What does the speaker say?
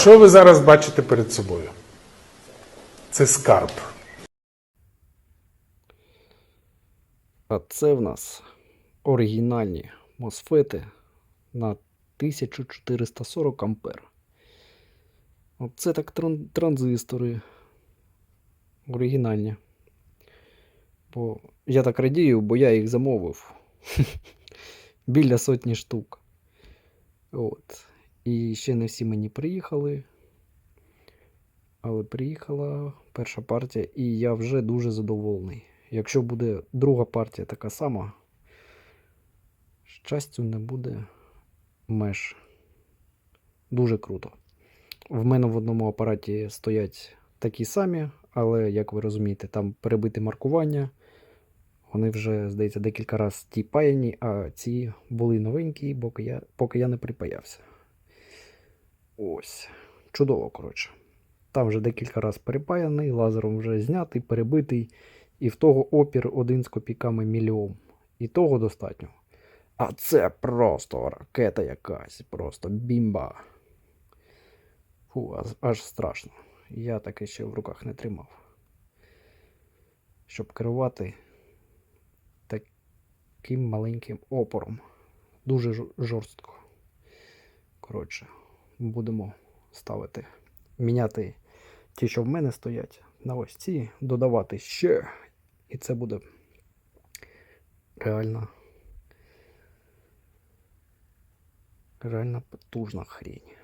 Що ви зараз бачите перед собою? Це скарб. А це в нас оригінальні мосфети на 1440 ампер. Оце так транзистори. Оригінальні. Бо я так радію, бо я їх замовив. Біля сотні штук. От. І ще не всі мені приїхали. Але приїхала перша партія, і я вже дуже задоволений. Якщо буде друга партія така сама, щастю не буде меж. Дуже круто. В мене в одному апараті стоять такі самі, але, як ви розумієте, там перебите маркування. Вони вже, здається, декілька разів ті паяні, а ці були новенькі, поки я, поки я не припаявся. Ось. Чудово, коротше. Там вже декілька разів перепаяний, лазером вже знятий, перебитий. І в того опір один з копійками мільйон. І того достатньо. А це просто ракета якась, просто бімба. Фу, аж, страшно. Я таке ще в руках не тримав. Щоб керувати таким маленьким опором. Дуже жорстко. Коротше, будемо ставити, міняти ті, що в мене стоять, на ось ці, додавати ще. І це буде реально. Реально потужна хрінь.